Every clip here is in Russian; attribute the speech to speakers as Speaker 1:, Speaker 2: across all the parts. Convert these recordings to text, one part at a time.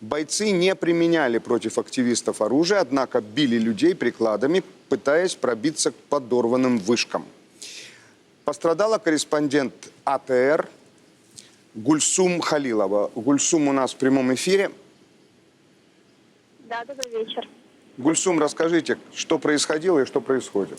Speaker 1: Бойцы не применяли против активистов оружие, однако били людей прикладами, пытаясь пробиться к подорванным вышкам. Пострадала корреспондент АТР Гульсум Халилова. Гульсум у нас в прямом эфире.
Speaker 2: Да, добрый вечер.
Speaker 1: Гульсум, расскажите, что происходило и что происходит?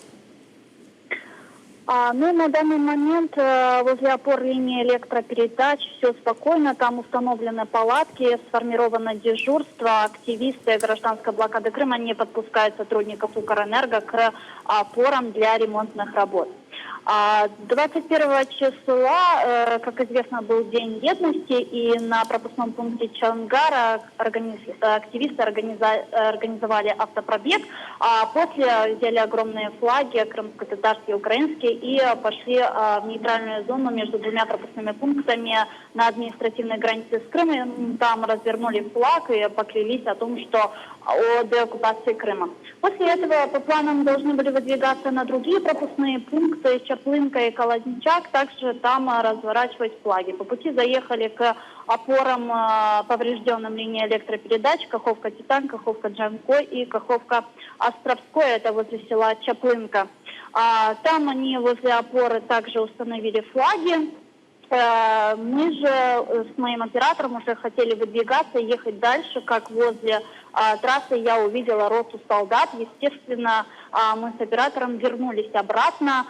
Speaker 2: А, ну, на данный момент э, возле опор линии электропередач все спокойно. Там установлены палатки, сформировано дежурство. Активисты гражданской блокады Крыма не подпускают сотрудников Укрэнерго к опорам для ремонтных работ. А 21 числа, э, как известно, был День едности, и на пропускном пункте Чангара организ- активисты организа- организовали автопробег, а после взяли огромные флаги, крымско-татарские, украинские, и пошли э, в нейтральную зону между двумя пропускными пунктами на административной границе с Крымом. Там развернули флаг и поклялись о том, что о деоккупации Крыма. После этого по планам должны были выдвигаться на другие пропускные пункты Чаплынка и Колозничак, также там а, разворачивать флаги. По пути заехали к опорам а, поврежденным линии электропередач Каховка Титан, Каховка Джанко и Каховка Островское, это возле села Чаплынка. А, Там они возле опоры также установили флаги, Мы же э, с моим оператором уже хотели выдвигаться, ехать дальше, как возле а, трассы я увидела роту солдат. Естественно, мы с оператором вернулись обратно,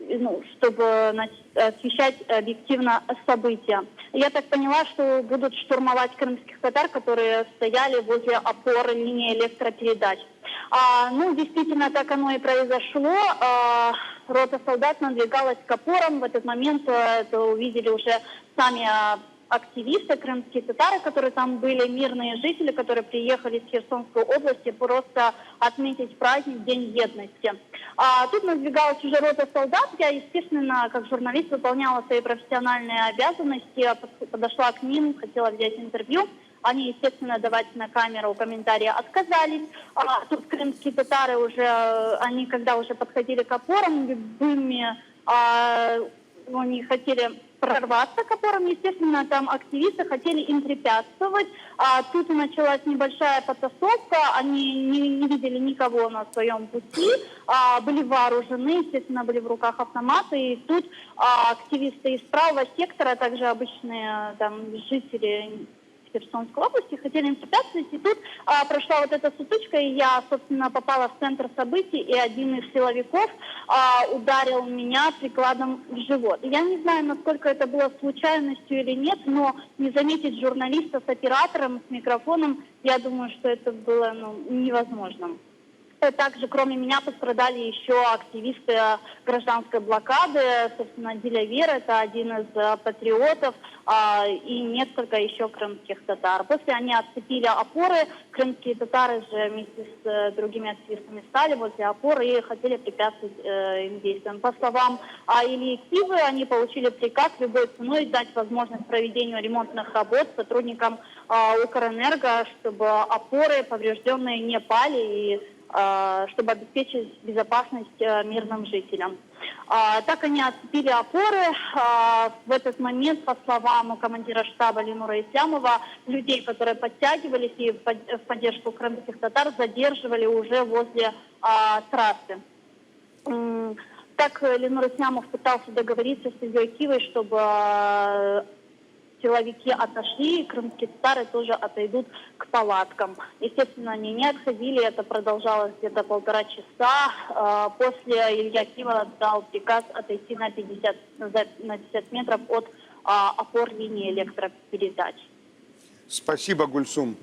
Speaker 2: ну, чтобы освещать объективно события. Я так поняла, что будут штурмовать крымских татар, которые стояли возле опоры линии электропередач. А, ну, действительно, так оно и произошло. А, рота солдат надвигалась к опорам. В этот момент э, это увидели уже сами а, активисты, крымские татары, которые там были, мирные жители, которые приехали из Херсонской области просто отметить праздник День Едности. А тут надвигалась уже рота солдат. Я, естественно, как журналист выполняла свои профессиональные обязанности, под- подошла к ним, хотела взять интервью. Они, естественно, давать на камеру комментарии отказались. А тут крымские татары уже, они когда уже подходили к опорам любыми, а, они хотели прорваться к опорам, естественно, там активисты хотели им препятствовать. А тут началась небольшая потасовка, они не, не видели никого на своем пути, а, были вооружены, естественно, были в руках автоматы, и тут а, активисты из правого сектора, также обычные там жители Херсонской области, хотели им препятствовать, и тут а, прошла вот эта сутычка, и я, собственно, попала в центр событий, и один из силовиков а, ударил меня прикладом в живот. Я не знаю, насколько это было случайностью или нет, но не заметить журналиста с оператором, с микрофоном, я думаю, что это было ну, невозможно. Э, Также, кроме меня, пострадали еще активисты э, гражданской блокады. Собственно, Диля это один из э, патриотов, а, и несколько еще крымских татар. После они отцепили опоры. Крымские татары же вместе с другими активистами стали возле опор и хотели препятствовать им действиям. По словам а, Ильи Кивы, они получили приказ любой ценой дать возможность проведению ремонтных работ сотрудникам а, Укрэнерго, чтобы опоры поврежденные не пали и чтобы обеспечить безопасность а, мирным жителям. А, Так они отцепили опоры. А, В этот момент, по словам командира штаба Ленура Ислямова, людей, которые подтягивались и в под- в поддержку крымских татар, задерживали уже возле а, трассы. Так э, Ленур Ислямов пытался договориться с Ильей Кивой, чтобы а, силовики отошли, крымские татары тоже отойдут к палаткам. Естественно, они не отходили, это продолжалось где-то полтора часа. А, После Илья Кива дал приказ отойти на 50, за- на 50 метров от а, опор линии электропередач.
Speaker 1: Спасибо, Гульсум.